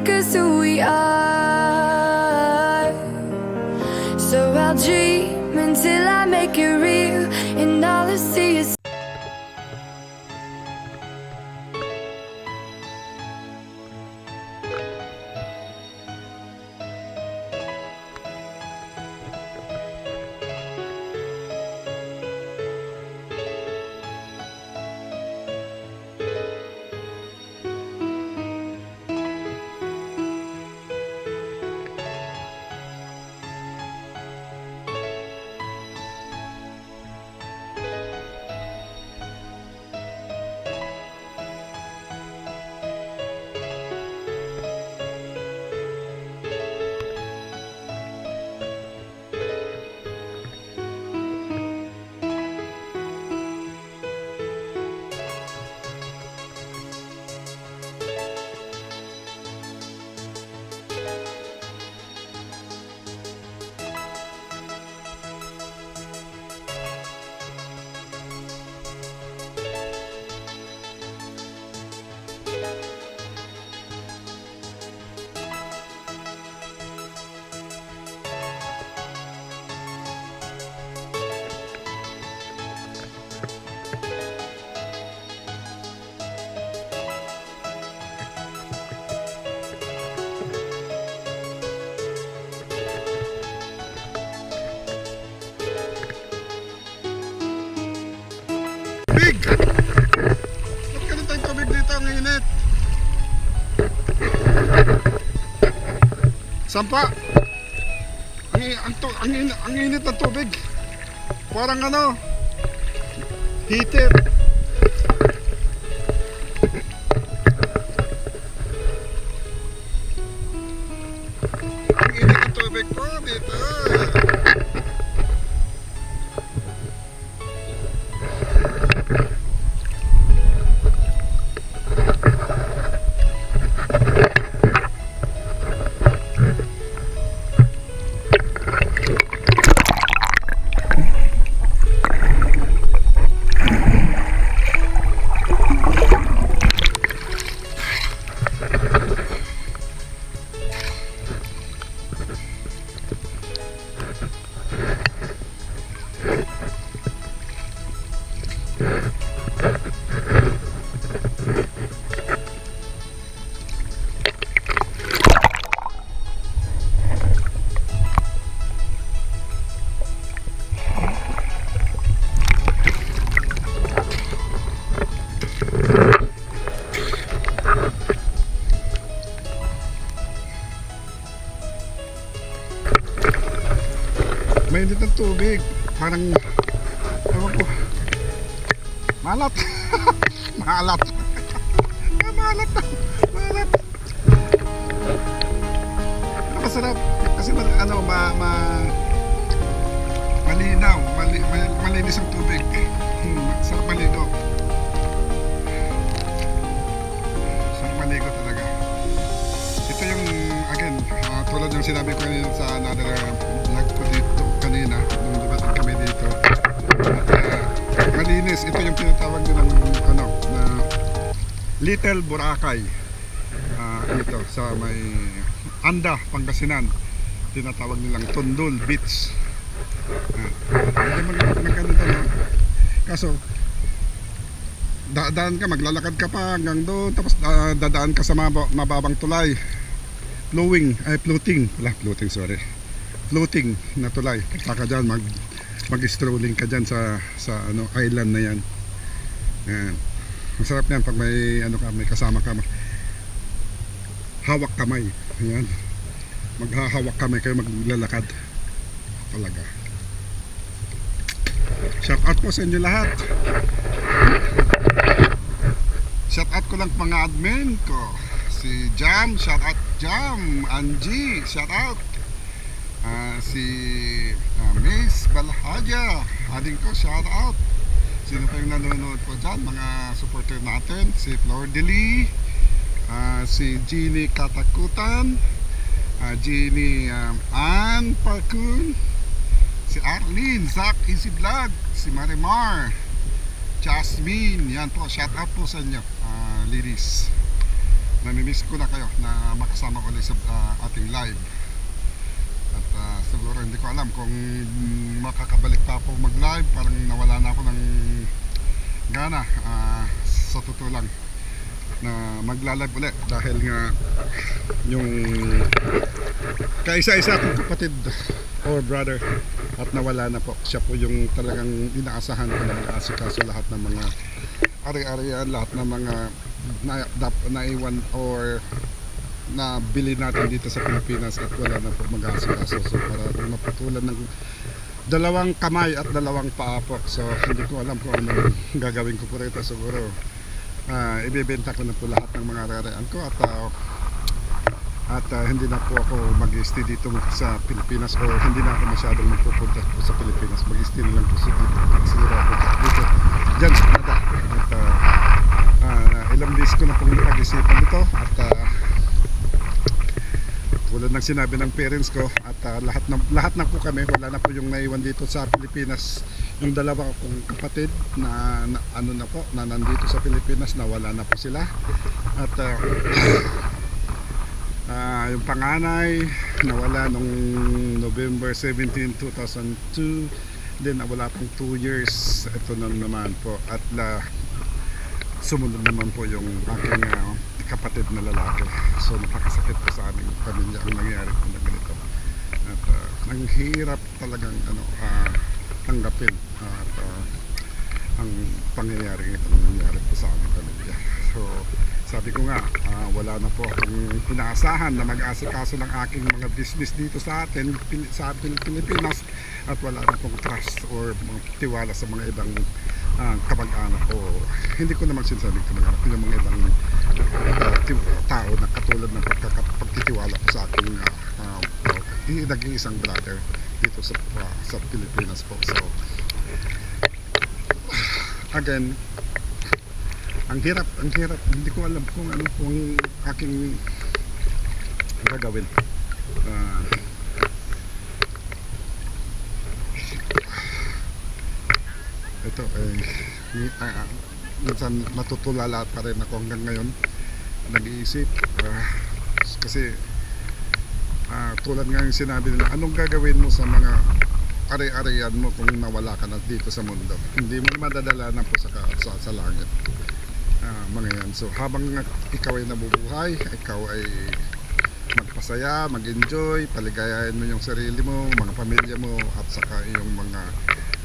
make us who we are. So I'll dream until I make it real, and all I see is. Tubig! Ba't ganun tayong tubig dito ang init? Sampa! Ang, ang, ang, ang init ng tubig. Parang ano, heater. Mainit ng tubig. Parang, ewan ko. Malat. Malat. Malinis. Ito yung tinatawag nilang, ano, na Little Boracay. Ah, ito, sa may Anda, Pangasinan. Tinatawag nilang Tondol Beach. Ah, mag, magkano doon, ah. Kaso, dadaan ka, maglalakad ka pa hanggang doon, tapos ah, dadaan ka sa maba- mababang tulay. Flowing, ay floating, wala floating, sorry. Floating na tulay. Punta ka dyan, mag, mag-strolling ka dyan sa, sa ano, island na yan. Yan. Masarap yan pag may, ano ka, may kasama ka. Hawak kamay. Yan. Maghahawak kamay kayo maglalakad. Talaga. Shout out po sa inyo lahat. Shout out ko lang mga admin ko. Si Jam, shout out Jam. Angie, shout out. Ah, si ah, Miss Balhaja, ading ko, shout out. Sino pa yung nanonood po dyan? Mga supporter natin. Si Flor Deli, ah, si Jeannie Katakutan, ah, Jeannie um, Ann Parkun, si Arlene, Zach Easy Vlog, si Marimar, Jasmine, yan po, shout out po sa inyo, ah, ladies. namimiss ko na kayo na makasama ulit sa ah, ating live. Siguro hindi ko alam kung makakabalik pa ako mag-live. Parang nawala na ako ng gana ah, sa totoo lang na magla-live ulit dahil nga yung kaisa-isa kong kapatid or brother at nawala na po. Siya po yung talagang inaasahan ko na mag-aasikaso lahat ng mga ari-arian, lahat ng mga na, dap, naiwan or na bili natin dito sa Pilipinas at wala na po mag-aasikaso. So para maputulan ng dalawang kamay at dalawang paa po. So hindi ko alam kung ano gagawin ko po rito. Siguro ah ibebenta ko na po lahat ng mga rarian ko at ah, at ah, hindi na po ako mag-stay dito sa Pilipinas o hindi na ako masyadong magpupunta po sa Pilipinas. Mag-stay na lang po sa dito. Sira ako dito. Diyan sa Canada. At ah, ah, ilang days ko na pong napag-isipan ito at ah, tulad ng sinabi ng parents ko at ah, lahat na lahat na po kami wala na po yung naiwan dito sa Pilipinas. Yung dalawa kong kapatid na, na ano na po na nandito sa Pilipinas nawala na po sila. At ah, ah, yung panganay nawala nung November 17, 2002 then wala pang 2 years. Ito na naman po. At la sumunod naman po yung aking ah, kapatid na lalaki. So napakasakit po sa aming pamilya ang nangyari po na ganito. At ah, ang hirap talagang ano ah, tanggapin at ah, ang pangyayari itong nangyari po sa aming pamilya. So sabi ko nga ah, wala na po akong inaasahan na mag-asikaso ng aking mga business dito sa atin sa Pil- Pilipinas at wala na pong trust or mga tiwala sa mga ibang ah, kamag-anak o hindi ko naman sinasabing kamag-anak yung mga ibang ah, tao na katulad ng pagtitiwala ko sa aking uh, uh, nag-iisang brother dito sa ah, sa Pilipinas po so again ang hirap, ang hirap. Hindi ko alam kung ano pong aking gagawin. Ah, ito eh ni- ah, minsan natutulala pa rin ako hanggang ngayon nag-iisip ah, kasi ah, tulad nga yung sinabi nila anong gagawin mo sa mga ari-arian mo kung nawala ka na dito sa mundo hindi mo madadala na po sa, sa, sa langit Ah, mga yan. So habang ikaw ay nabubuhay, ikaw ay magpasaya, mag-enjoy, paligayahin mo yung sarili mo, mga pamilya mo, at saka yung mga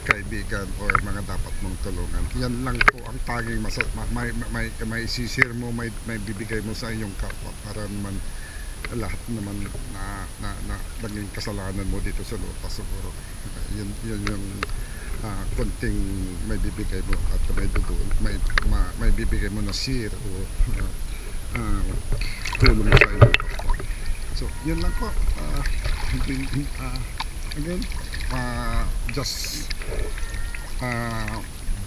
kaibigan or mga dapat mong tulungan. Yan lang po ang tanging masa, ma- may, may, may sisir mo, may, may bibigay mo sa iyong kapwa para naman lahat naman na, na, na naging kasalanan mo dito sa lupa siguro. Yun, yun yung ah, konting may bibigay mo at may duduon, may, ma, may bibigay mo na share o ah, ah, tulong sa iyo. So, yun lang po. Hindi- ah, again, ah, just ah,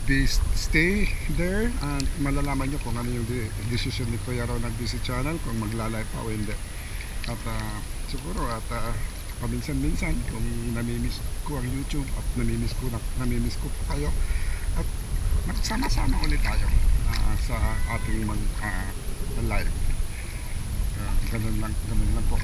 be stay there and malalaman nyo kung ano yung de- decision ni Kuya Ronald DC Channel kung magla-live pa o hindi. At ah, siguro at ah, paminsan-minsan kung namimiss ko ang YouTube at namimiss ko na, namimiss ko po kayo at magsama-sama ulit tayo ah, sa ating mag ah, live. Ah, ganun lang, ganun lang po.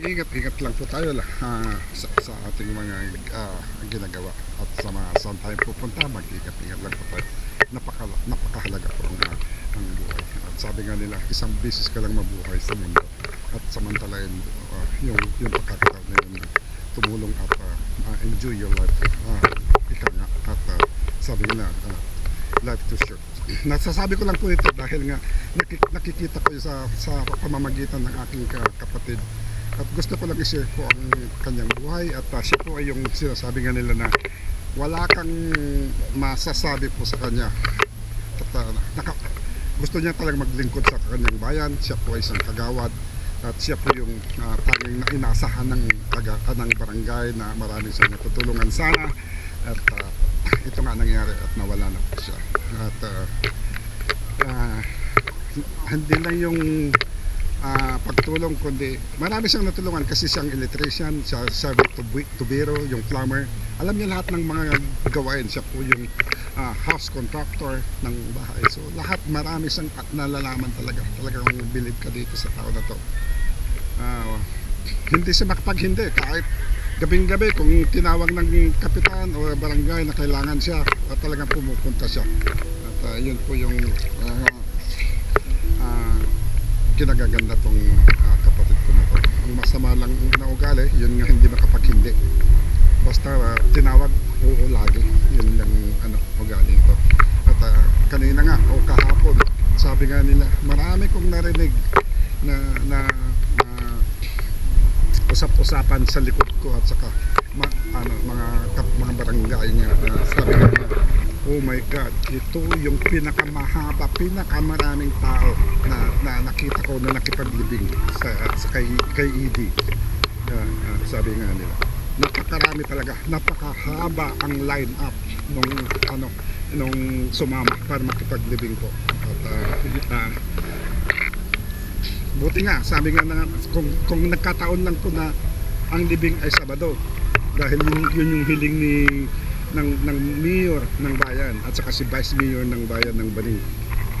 At mag-ingat-ingat lang po tayo ah, sa, sa ating mga ah, ginagawa at sa mga saan tayo pupunta, mag-ingat-ingat lang po tayo. Napaka, napakahalaga po ang, ah, ang buhay. At sabi nga nila, isang beses ka lang mabuhay sa mundo at samantalain ah, yung, yung pagkakataon na yun, tumulong at ah, ah, enjoy your life. Uh, ika nga. At ah, sabi nga, ah, life too short. Nasasabi ko lang po ito dahil nga nakik- nakikita ko sa, sa pamamagitan ng aking ka- kapatid at gusto ko lang i-share po ang kanyang buhay. At ah, siya po ay yung sinasabi nga nila na wala kang masasabi po sa kanya. At ah, naka, gusto niya talagang maglingkod sa kanyang bayan. Siya po ay isang kagawad. At siya po yung uh, tanging inaasahan ng, taga, ah, ng barangay na marami sa niya tutulungan sana. At ah, ito nga nangyari at nawala na po siya. At ah, ah, hindi lang yung ah, pagtulong kundi marami siyang natulungan kasi siyang electrician siya, siya tubi- tubero yung plumber alam niya lahat ng mga gawain siya po yung ah, house contractor ng bahay. So lahat marami siyang nalalaman talaga. Talagang believe ka dito sa tao na to. Ah, hindi siya makapag hindi kahit gabing-gabi kung tinawag ng kapitan o barangay na kailangan siya, ah, talagang pumupunta siya. At ah, yun po yung ah, kinagaganda tong ah, kapatid ko na to. Ang masama lang na ugali, yun nga hindi makapaghindi. Basta ah, tinawag, oo lagi. Yun lang ano, ugali nito. At ah, kanina nga, o kahapon, sabi nga nila, marami kong narinig na, na, na usap-usapan sa likod ko at saka ma, ano, mga kap, mga barangay niya na sabi niya, oh my God, ito yung pinakamahaba, pinakamaraming tao na, na nakita ko na nakipaglibing sa, sa kay, kay ED. Ah, ah, sabi nga nila, napakarami talaga, napakahaba ang line up nung ano nung sumama para makipaglibing ko. At ah, ah, buti nga, sabi nga na kung, kung nagkataon lang ko na ang libing ay Sabado dahil yun, yun yung hiling ni ng, ng mayor ng bayan at saka si vice mayor ng bayan ng Baling.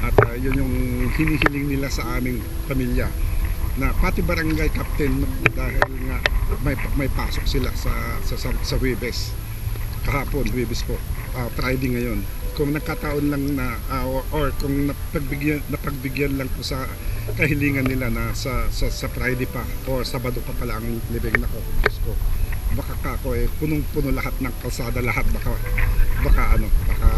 At ah, yun yung hinihiling nila sa aming pamilya na pati barangay captain dahil nga may may pasok sila sa sa sa, sa Webes. Kahapon Webes po ah, Friday ngayon. Kung nagkataon lang na ah, or, kung napagbigyan napagbigyan lang po sa kahilingan nila na sa sa, sa Friday pa or Sabado pa pala ang libing nako Diyos ko baka ka ako eh punong-puno lahat ng kalsada lahat. Baka baka ano baka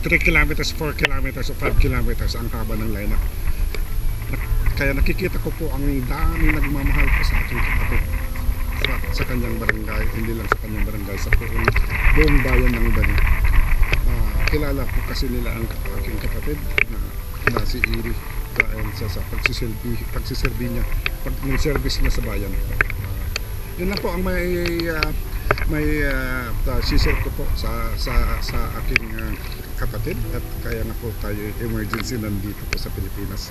3 kilometers 4 kilometers o 5 kilometers ang haba ng lineup Nak- kaya nakikita ko po ang daming nagmamahal po sa aking kapatid sa, sa kanyang barangay hindi lang sa kanyang barangay sa buong, buong bayan ng Bani Ah, kilala ko kasi nila ang aking kapatid na, na si Iri dahil sa, sa pagsisilbi, pagsiserbi niya pag service niya sa bayan yun lang po ang may ah, may uh, share ko po sa sa sa aking ah, kapatid at kaya na po tayo emergency nandito po sa Pilipinas.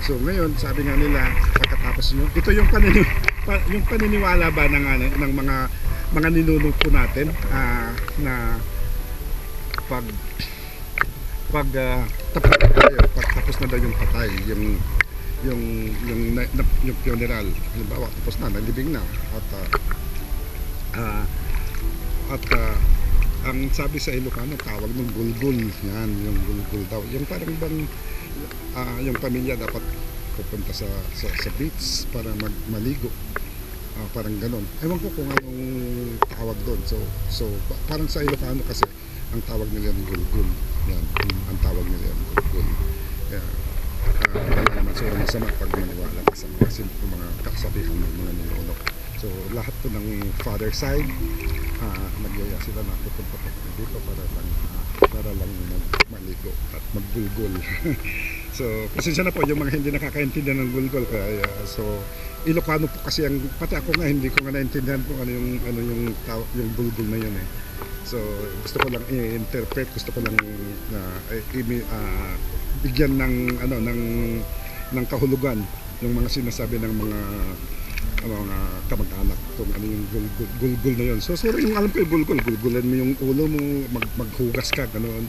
So ngayon, sabi nga nila pagkatapos nyo, ito yung panini, pa, yung paniniwala ba ng ano, ng mga mga ninunong po natin ah, na pag pag ah, tapos na tayo, pag tapos na daw yung patay, yung yung yung na, na, yung funeral, halimbawa tapos na, nalibing na. At ah, ah, at ah, ang sabi sa Ilocano tawag ng gulgul yan yung gulgul daw. Yung parang bang ah, yung pamilya dapat pupunta sa sa, sa beach para mag, maligo. Ah, parang ganon ewan ko kung anong tawag doon. So so pa- parang sa Ilocano kasi ang tawag nila ng gulgul yan ang tawag nila yung gulgul kaya ah, wala naman so masama pag maniwala ka sa mga simple mga kasabihan ng mga ninuno so lahat po ng father side ah nagyaya sila na pupunta kami dito para lang ah, para lang mag- maligo at maggulgol. so, pasensya na po yung mga hindi nakakaintindihan ng gulgol kaya so Ilocano po kasi ang pati ako nga hindi ko nga naintindihan kung ano yung ano yung yung gulgol na yun eh. So, gusto ko lang i-interpret, gusto ko lang na i- ah, bigyan ng ano ng ng kahulugan yung mga sinasabi ng mga ang mga kamag-anak kung ano yung gulgul, gulgul na yun. So, sorry yung alam ko yung gulgul. Gulgulan mo yung ulo mo, mag, maghugas ka, ganoon.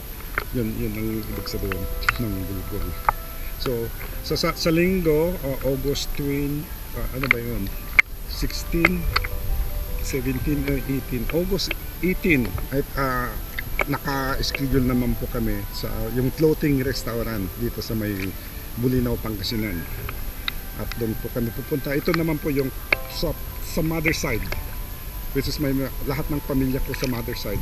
Yun, yun ang ibig sabihin ng gulgul. So, sa, sa, sa linggo, uh, August 20, uh, ano ba yun? 16, 17, or 18. August 18, ay, uh, naka-schedule naman po kami sa yung floating restaurant dito sa may Bulinaw, Pangasinan at doon po kami pupunta. Ito naman po yung sa, sa mother side which is may lahat ng pamilya ko sa mother side.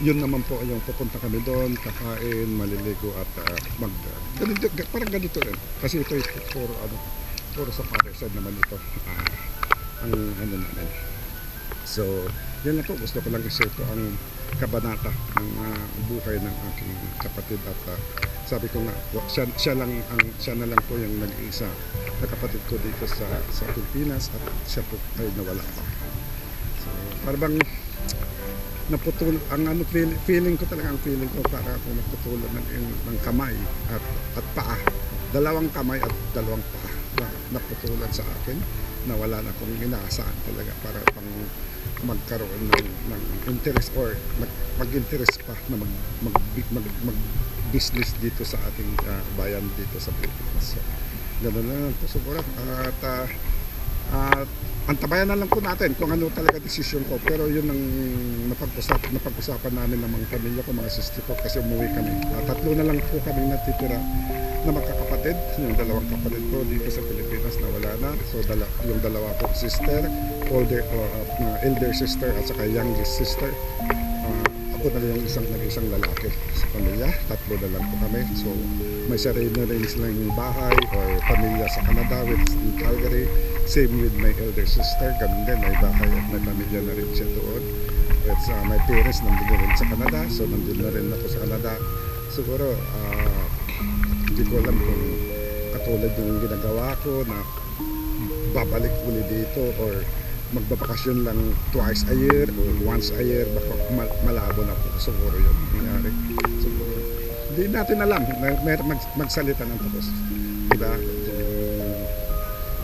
Yun naman po yung pupunta kami doon, kakain, maliligo at ah, mag ganito, ga- parang ganito rin. Kasi ito is puro ano, puro sa father side naman ito. Ah, ang ano namin. So, yun lang po. Gusto ko lang i-share ko ang kabanata ng ah, buhay ng aking kapatid at ah, sabi ko nga, siya, siya lang ang siya na lang po yung nag-iisa na kapatid ko dito sa sa Pilipinas at siya po ay nawala pa. So, parang naputol ang ano feel- feeling ko talaga ang feeling ko para ako naputulan ng, ng kamay at at paa. Dalawang kamay at dalawang paa na naputulan sa akin na wala na akong inaasahan talaga para pang magkaroon ng, ng interest or mag, mag-interest pa na mag, mag, mag, mag dito sa ating ah, bayan dito sa Pilipinas. So, ganun lang po siguro. At ah, at antabayan na lang po natin kung ano talaga desisyon ko. Pero yun ang napag-usap, napag-usapan namin ng mga pamilya ko, mga sister ko kasi umuwi kami. Ah, tatlo na lang po kami natitira na magkakapatid. Yung dalawang kapatid ko dito sa Pilipinas na wala na. So dala, yung dalawa ko sister, older, o uh, elder sister at saka youngest sister. Ako na yung isang nag-isang lalaki sa pamilya. Tatlo na lang po kami. So may sarili na rin silang bahay or pamilya sa Canada with in Calgary. Same with my elder sister. Ganun din, may bahay at may pamilya na rin siya doon. At sa my parents nandun na rin sa Canada. So nandun na rin ako sa Canada. Siguro, ah, hindi ko alam kung katulad yung ginagawa ko na babalik uli dito or magbabakasyon lang twice a year or once a year. Baka mal- malabo na po. Siguro yun nangyari. Siguro hindi natin alam. Na may mag, magsalita ng tapos. Diba?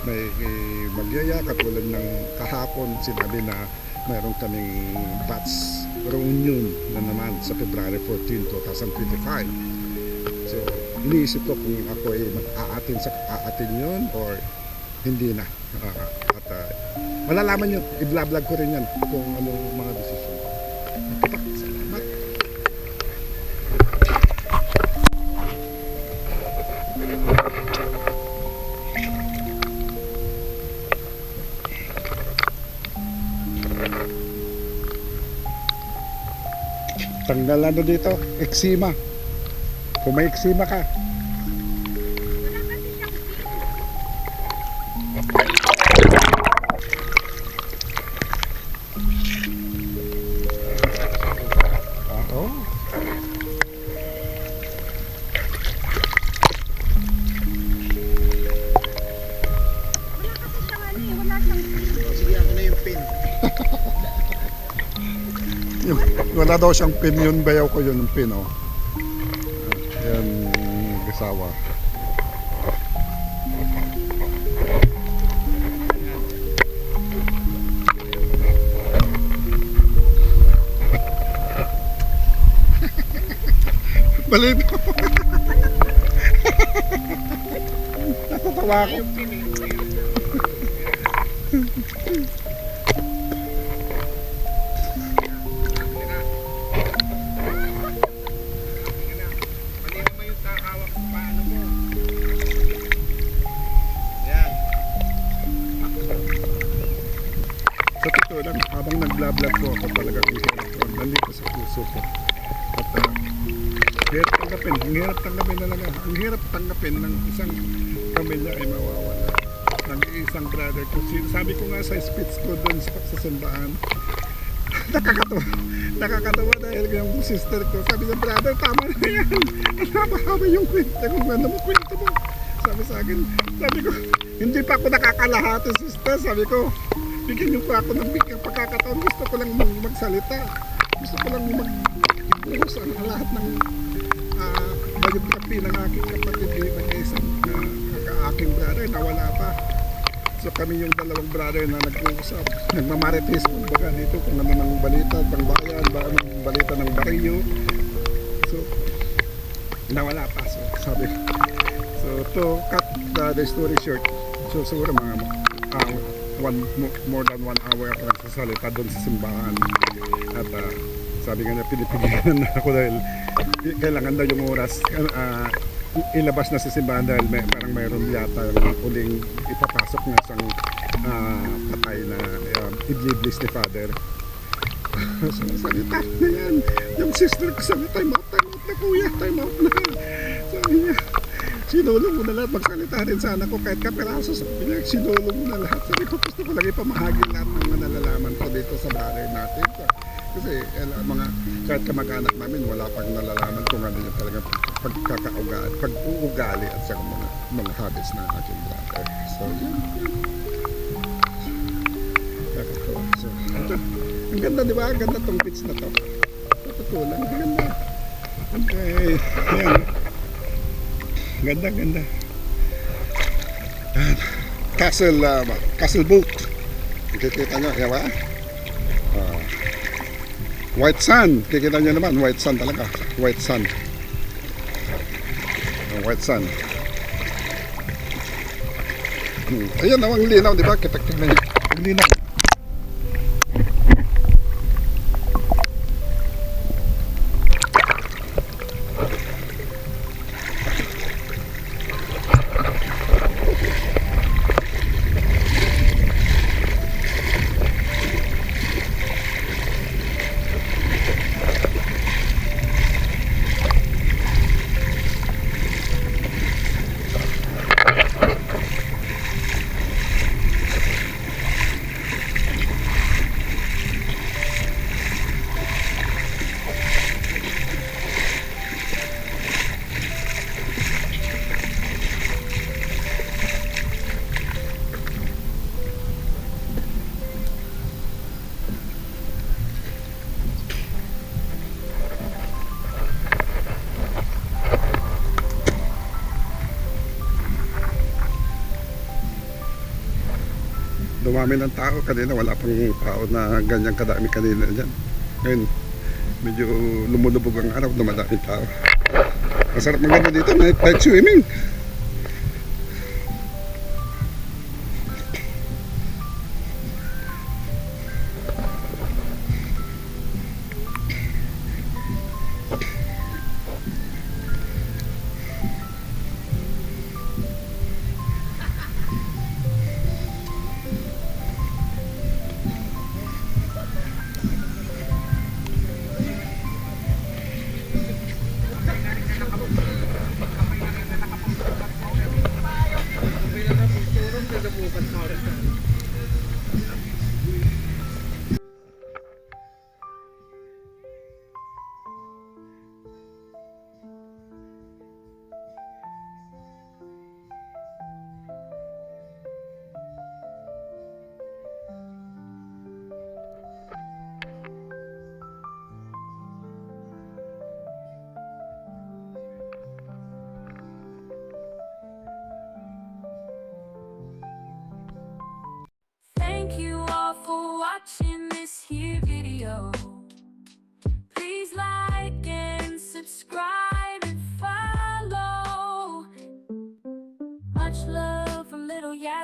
May magyaya. Katulad ng kahapon sinabi na mayroon kaming batch reunion na naman sa February 14, 2025 So, iniisip ko kung ako ay mag-aatin sa aatin yun or hindi na. Ah, at ah, malalaman nyo, i-vlog ko rin yan kung ano mga desisyon ko. Salamat. Tanggalan na dito, eksima. Kung may eksima ka, wala daw siyang pin yun, bayaw ko yun yung pin, oh. Yan, gasawa. Balik mo. Natatawa ako. Tanggapin, ang hirap tanggapin talaga. Ang hirap tanggapin ng isang pamilya ay mawawala. Ng isang brother ko. Sabi ko nga sa speech ko doon sa, sa simbahan, nakakatawa. Nakakatawa dahil yung sister ko, sabi niya, brother, tama na yan. Haba-haba yung kwento. Kung ano mo kwento mo. Sabi sa akin, sabi ko, hindi pa ako nakakalahati, sister. Sabi ko, bigyan niyo pa ako ng bigyan pagkakataon. Gusto ko lang mag- magsalita. Gusto ko lang mag puhos ang lahat ng bayog-kapi ng aking kapatid eh, ng isang uh, aking brother na wala pa. So kami yung dalawang brother na nag-uusap. Nagmamarites kumbaga dito kung ano ng balita, ng bayan, ba, ng balita ng baryo. So, nawala pa. So, sabi, so to cut the, the story short, so siguro mga uh, one, mo- more than one hour ako nagsasalita doon sa simbahan. At ah, sabi nga niya, pinipigilan na ako dahil kailangan daw yung oras i- ilabas na sa simbahan dahil may, parang mayroon yata yung uling ipapasok na isang ah, patay na uh, idliblis ni Father. so, salita na yan. Yung sister ko sabi, time out, time out na kuya, time out na. Sabi niya, sinulong mo na lahat, magsalita rin sana ko kahit kapiraso. Sabi niya, sinulong mo na lahat. Sabi ko, gusto ko lang ipamahagi lahat ng mga ko dito sa brother natin. Kasi eh, mga kahit kamag-anak namin, wala pang nalalaman kung ano yung talaga pagkakaugali, pag-uugali at sa mga, mga habits ng aking brother. So, yun. Nakakatawa. So, ito. Ang ganda, di ba? Ang ganda tong beach na to. Sa totoo lang, ang ganda. Okay, yan. Ganda, ganda. Castle, uh, castle boat. Nakikita nyo, yan ba? White sun. Kikita nyo naman, white sun talaga. White sun. Ang white sun. Hmm. Ayan, ang linaw, di ba? Kita tingnan nyo. Ang linaw. Dumami ng tao kanina. Wala pang tao na ganyan kadami kanina dyan. Ngayon, medyo lumulubog ang araw. Dumadaming tao. Masarap maganda dito. Night, night swimming.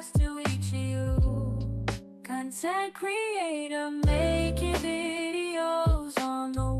to reach you. Content creator making videos on the